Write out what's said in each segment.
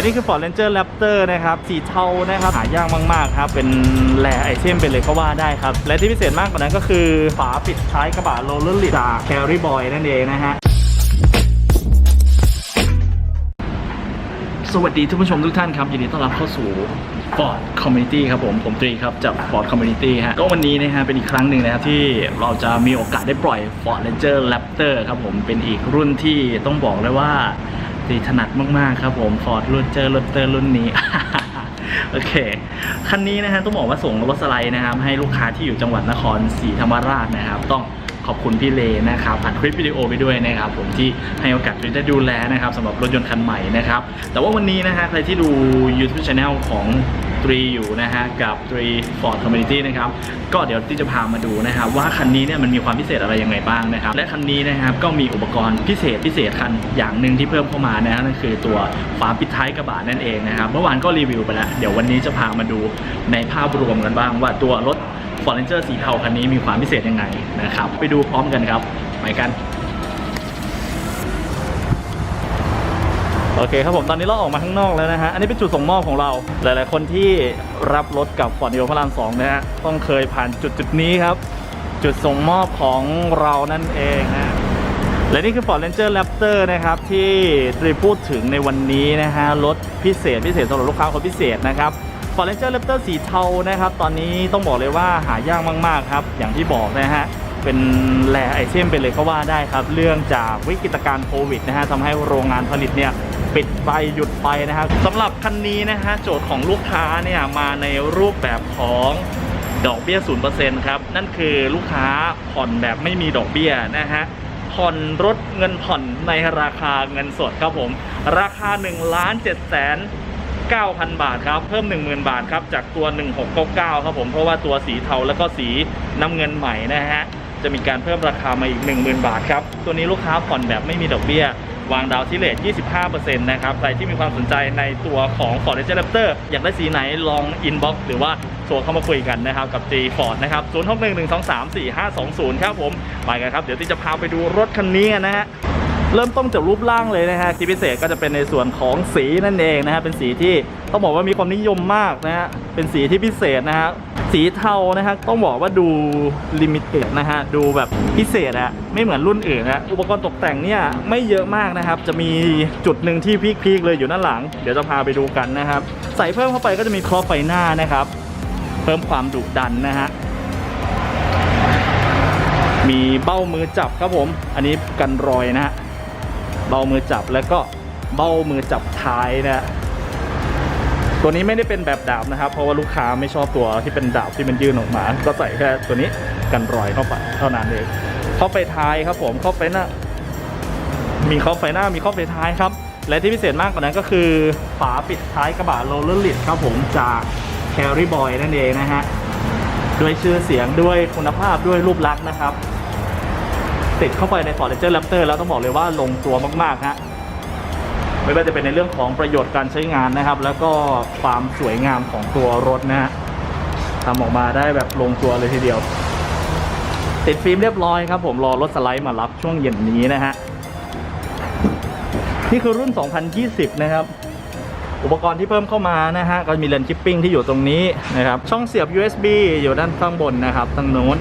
และนี่คือ Ford Ranger Raptor นะครับ สีเทานะครับหายากมาก ๆ ครับ เป็นแรไอเทมเป็นเลยก็ว่าได้ครับ และที่พิเศษมากกว่านั้นก็คือฝาปิดท้ายกระบะโรลเลอร์ลิดจาก Carry Boy นั่นเองนะฮะสวัสดีทุกผู้ชมทุกท่านครับยินดีต้อนรับเข้าสู่ Ford Community ครับผมผมตรีครับจาก Ford Community ฮะก็วันนี้นะฮะเป็นอีกครั้งหนึ่งนะครับที่เราจะมีโอกาสได้ปล่อย Ford Ranger Raptor ครับผมเป็นอีกรุ่นที่ต้องบอกเลยว่าีถนัดมากๆครับผม Ford Ranger Raptor รุ่นนี้ โอเค คันนี้นะฮะต้องบอกว่าส่งรถสไลด์นะครับ ให้ลูกค้าที่อยู่จังหวัดนครศรีธรรมราชนะครับ ต้องขอบคุณพี่เลนะครับอัดคลิปวิดีโอไปด้วยนะครับ ผมที่ให้โอกาสได้ดูแลนะครับสำหรับรถยนต์คันใหม่นะครับ แต่ว่าวันนี้นะฮะใครที่ดู YouTube Channel ของ ตรีอยู่นะฮะกับตรี Ford Community นะครับก็เดี๋ยวที่จะพามาดูนะครับว่าคันนี้เนี่ยมันมีความพิเศษอะไรยังไงบ้างนะครับและคันนี้นะครับก็มีอุปกรณ์พิเศษพิเศษคันอย่างหนึ่งที่เพิ่มเข้ามานะฮะนั่นคือตัวฝาปิดท้ายกระบะนั่นเองนะครับเมื่อวานก็รีวิวไปแล้วเดี๋ยววันนี้จะพามาดูในภาพรวมกันบ้าง ว่าตัวรถฟอร์เรนเจอร์สีเทาคันนี้มีความพิเศษยังไงนะครับไปดูพร้อมกันครับไปกัน โอเคครับผมตอนนี้เราออกมาข้างนอกแล้วนะฮะ อันนี้เป็นจุดส่งมอบของเรา หลาย ๆ คนที่รับรถกับฟอร์ด o พระรามสองนะฮะ ต้องเคยผ่านจุดจุดนี้ครับ จุดส่งมอบของเรานั่นเองนะและนี่คือ Ford Ranger Raptor นะครับ ที่ตรีพูดถึงในวันนี้นะฮะ รถพิเศษพิเศษสำหรับลูกค้าคนพิเศษนะครับ Ford Ranger Raptor สีเทานะครับ ตอนนี้ต้องบอกเลยว่าหายากมาก ๆ ครับ อย่างที่บอกนะฮะเป็นแรไอเทมเป็นเลยก็ว่าได้ครับ เรื่องจากวิกฤตการณ์โควิดนะฮะทำให้โรงงานผลิตเนี่ย ปิดไปหยุดไปนะครับสำหรับคันนี้นะฮะโจทย์ของลูกค้าเนี่ยมาในรูปแบบของดอกเบี้ย0%ครับ นั่นคือลูกค้าผ่อนแบบไม่มีดอกเบี้ยนะฮะผ่อนรถเงินผ่อนในราคาเงินสดครับผม ราคา1ล้าน7แสน9,000บาทครับ เพิ่ม 10,000 บาทครับ จากตัว 1699 ครับผม เพราะว่าตัวสีเทาแล้วก็สีน้ำเงินใหม่นะฮะ จะมีการเพิ่มราคามาอีก 10,000 บาทครับ ตัวนี้ลูกค้าผ่อนแบบไม่มีดอกเบี้ย วางดาวที่เลท25%นะครับ ใครที่มีความสนใจในตัวของ Ford Ranger Raptor อยากได้สีไหนลองอินบ็อกซ์หรือว่าโทรเข้ามาคุยกันนะครับ กับ G Ford นะครับ 0611234520 ครับผม ไปกันครับ เดี๋ยวที่จะพาไปดูรถคันนี้กันนะฮะเริ่มต้นจากรูปร่างเลยนะฮะที่พิเศษก็จะเป็นในส่วนของสีนั่นเองนะฮะเป็นสีที่ต้องบอกว่ามีความนิยมมากนะฮะเป็นสีที่พิเศษนะฮะ สีเทานะฮะต้องบอกว่าดูลิมิเต็ดนะฮะดูแบบพิเศษอะไม่เหมือนรุ่นอื่นนะอุปกรณ์ตกแต่งเนี่ยไม่เยอะมากนะครับ จะมีจุดหนึ่งที่พีคๆเลยอยู่ด้านหลัง เดี๋ยวจะพาไปดูกันนะครับ ใส่เพิ่มเข้าไปก็จะมีครอบไฟหน้านะครับ เพิ่มความดุดันนะฮะมีเบ้ามือจับครับผม อันนี้กันรอยนะฮะเบ้ามือจับแล้วก็เบ้ามือจับท้ายนะฮะ ตัวนี้ไม่ได้เป็นแบบดาบนะครับ เพราะว่าลูกค้าไม่ชอบตัวที่เป็นดาบที่มันยื่นออกมา ก็ใส่แค่ตัวนี้กันรอยเข้าไปเท่านั้นเองเข้าไปท้ายครับผมเข้าไปหน้ามีเข้าไฟหน้ามีเข้าไฟท้ายครับ และที่พิเศษมากกว่านั้นก็คือฝาปิดท้ายกระบะโรลเลอร์ลิดครับผมจาก Carry Boy นั่นเองนะฮะด้วยชื่อเสียงด้วยคุณภาพด้วยรูปลักษณ์นะครับ ติดเข้าไปใน Ford Ranger Raptor แล้วต้องบอกเลยว่าลงตัวมากๆฮะ ไม่ว่าจะเป็นในเรื่องของประโยชน์การใช้งานนะครับ แล้วก็ความสวยงามของตัวรถนะฮะทำออกมาได้แบบลงตัวเลยทีเดียว ติดฟิล์มเรียบร้อยครับผมรอรถสไลด์มารับช่วงเย็นนี้นะฮะนี่คือรุ่น 2020 นะครับ อุปกรณ์ที่เพิ่มเข้ามานะฮะ ก็มีเลนส์ชิปปิ้งที่อยู่ตรงนี้นะครับ ช่องเสียบ USB อยู่ด้านข้างบนนะครับทางโน้น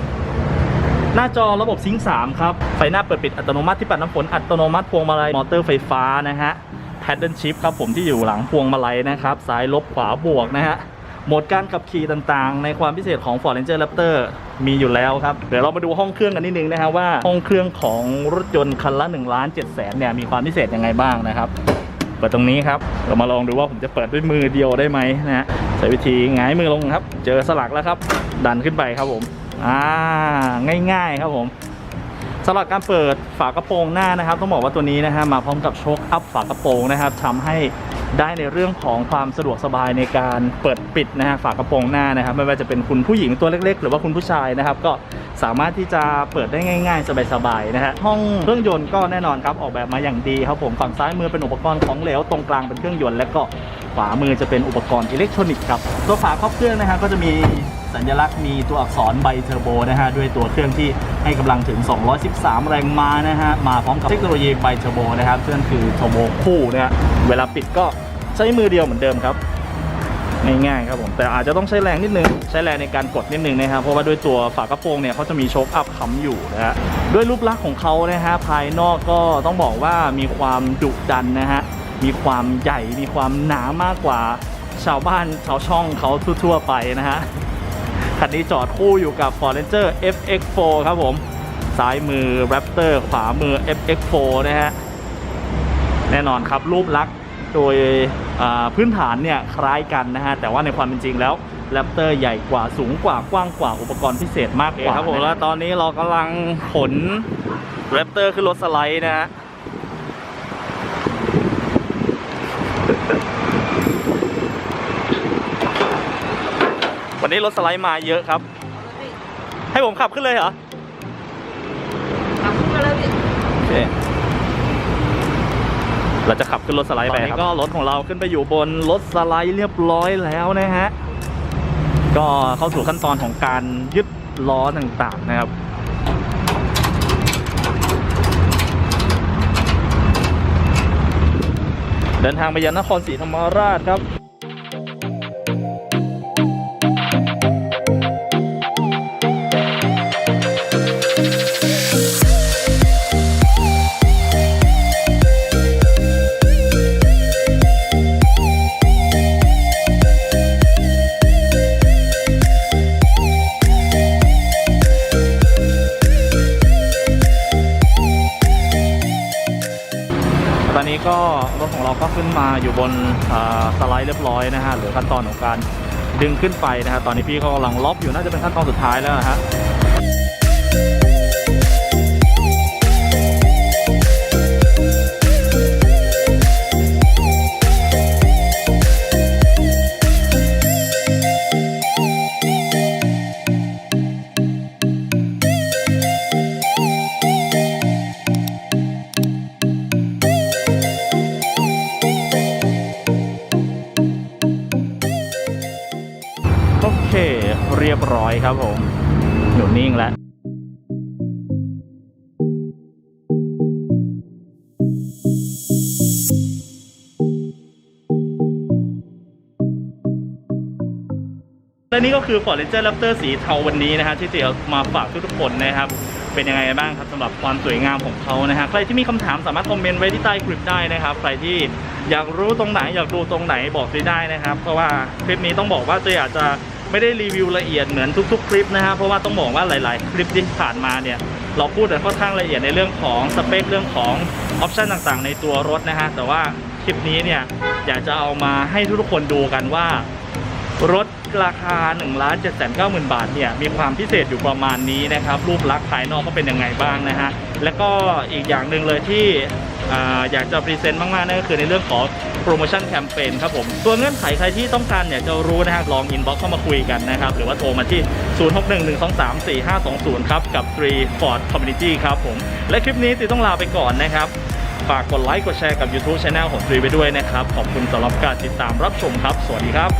หน้าจอระบบซิงค์3ครับ ไฟหน้าเปิดปิดอัตโนมัติที่ปัดน้ำฝนอัตโนมัติพวงมาลัยมอเตอร์ไฟฟ้านะฮะ ดเดิลชิพครับผมที่อยู่หลังพวงมาลัยนะครับซ้ายลบขวาบวกนะฮะโหมดการขับขี่ต่างๆ ในความพิเศษของ Ford Ranger Raptor มีอยู่แล้วครับ เดี๋ยวเรามาดูห้องเครื่องกันนิดนึงนะฮะว่าห้องเครื่องของรถยนต์คันละ1ล้าน7แสนเนี่ยมีความพิเศษยังไงบ้างนะครับเปิดตรงนี้ครับ เรามาลองดูว่าผมจะเปิดด้วยมือเดียวได้ไหมนะฮะใช้วิธีหงายมือลงครับ เจอสลักแล้วครับ ดันขึ้นไปครับผม อ่า ง่ายๆครับผม สำหรับการเปิดฝากระโปรงหน้านะครับ ต้องบอกว่าตัวนี้นะฮะมาพร้อมกับโชคอัพฝากระโปรงนะครับทำให้ได้ในเรื่องของความสะดวกสบายในการเปิดปิดนะฮะฝากระโปรงหน้านะครับ ไม่ว่าจะเป็นคุณผู้หญิงตัวเล็ก ๆ หรือว่าคุณผู้ชายนะครับ ก็สามารถที่จะเปิดได้ง่าย ๆ สบายๆนะฮะห้องเครื่องยนต์ก็แน่นอนครับออกแบบมาอย่างดีครับผมฝั่งซ้ายมือเป็นอุปกรณ์ของเหลวตรงกลางเป็นเครื่องยนต์และก็ขวามือจะเป็นอุปกรณ์อิเล็กทรอนิกส์ครับตัวฝาครอบเครื่องนะฮะก็จะมี สัญลักษณ์มีตัวอักษรไบเทอร์โบนะฮะด้วยตัวเครื่องที่ให้กำลังถึง 213 แรงม้านะฮะมาพร้อมกับเทคโนโลยีไบเทอร์โบนะครับซึ่งคือเทอร์โบคู่นะฮะเวลาปิดก็ใช้มือเดียวเหมือนเดิมครับง่ายๆครับผมแต่อาจจะต้องใช้แรงนิดนึง ใช้แรงในการกดนิดนึงนะครับเพราะว่าด้วยตัวฝากระโปรงเนี่ยเขาจะมีโชคอัพค้ำอยู่นะฮะด้วยรูปลักษณ์ของเขานะฮะภายนอกก็ต้องบอกว่ามีความดุดันนะฮะมีความใหญ่มีความหนามากกว่าชาวบ้านชาวช่องเขาทั่วๆไปนะฮะ คันนี้จอดคู่อยู่กับ Ford Ranger FX4 ครับผม ซ้ายมือ Raptor ขวามือ FX4 นะฮะ แน่นอนครับรูปลักษณ์โดยอ่าพื้นฐานเนี่ยคล้ายกันนะฮะ แต่ว่าในความเป็นจริงแล้วแรปเตอร์ใหญ่กว่าสูงกว่ากว้างกว่าอุปกรณ์พิเศษมากกว่าครับผมแล้วตอนนี้เรากำลังขนแรปเตอร์ขึ้นรถสไลด์นะฮะ วันนี้รถสไลด์มาเยอะครับ ให้ผมขับขึ้นเลยเหรอ ขับขึ้นมาเลยพี่โอเคเราจะขับขึ้นรถสไลด์ไปครับก็รถของเราขึ้นไปอยู่บนรถสไลด์เรียบร้อยแล้วนะฮะ ก็เข้าสู่ขั้นตอนของการยึดล้อต่างๆนะครับเดินทางไปยังนครศรีธรรมราชครับ รถของเราก็ขึ้นมาอยู่บนสไลด์เรียบร้อยนะฮะเหลือขั้นตอนของการดึงขึ้นไปนะฮะตอนนี้พี่เขากำลังล็อกอยู่น่าจะเป็นขั้นตอนสุดท้ายแล้วนะฮะ เรียบร้อยครับผมอยู่นิ่งแล้วและนี่ก็คือ Ford Ranger Raptor สีเทาวันนี้นะฮะที่จะเอามาฝากทุกๆคนนะครับ เป็นยังไงบ้างครับสำหรับความสวยงามของเขานะฮะใครที่มีคำถามสามารถคอมเมนต์ไว้ที่ใต้คลิปได้นะครับ ใครที่อยากรู้ตรงไหนอยากดูตรงไหนบอกซีได้นะครับ เพราะว่าคลิปนี้ต้องบอกว่าเจอาจจะ ไม่ได้รีวิวละเอียดเหมือนทุก ๆ คลิปนะฮะเพราะว่าต้องบอกว่าหลาย ๆ คลิปที่ผ่านมาเนี่ยเราพูดแต่ค่อนข้างละเอียดในเรื่องของสเปคเรื่องของออปชันต่างๆ ในตัวรถนะฮะแต่ว่าคลิปนี้เนี่ยอยากจะเอามาให้ทุกๆคนดูกันว่า รถราคา1นึ่งล้านเจ็ดแสนเก้าหมื่นบาทเนี่ยมีความพิเศษอยู่ประมาณนี้นะครับ รูปลักษณ์ภายนอกก็เป็นยังไงบ้างนะฮะ แล้วก็อีกอย่างหนึ่งเลยที่ออยากจะพรีเซนต์มากๆนั่นก็คือในเรื่องของโปรโมชั่นแคมเปญครับผมตัวเงื่อนไขใครที่ต้องการอยากจะรู้นะฮะลองอินบ็อกเข้ามาคุยกันนะครับ หรือว่าโทรมาที่ 0611234520 ครับ กับ 3 Ford Community ครับผม และคลิปนี้ติต้องลาไปก่อนนะครับ ฝากกดไลค์กดแชร์กับ YouTube Channel ของ3ไปด้วยนะครับ ขอบคุณสำหรับการติดตามรับชมครับ สวัสดีครับ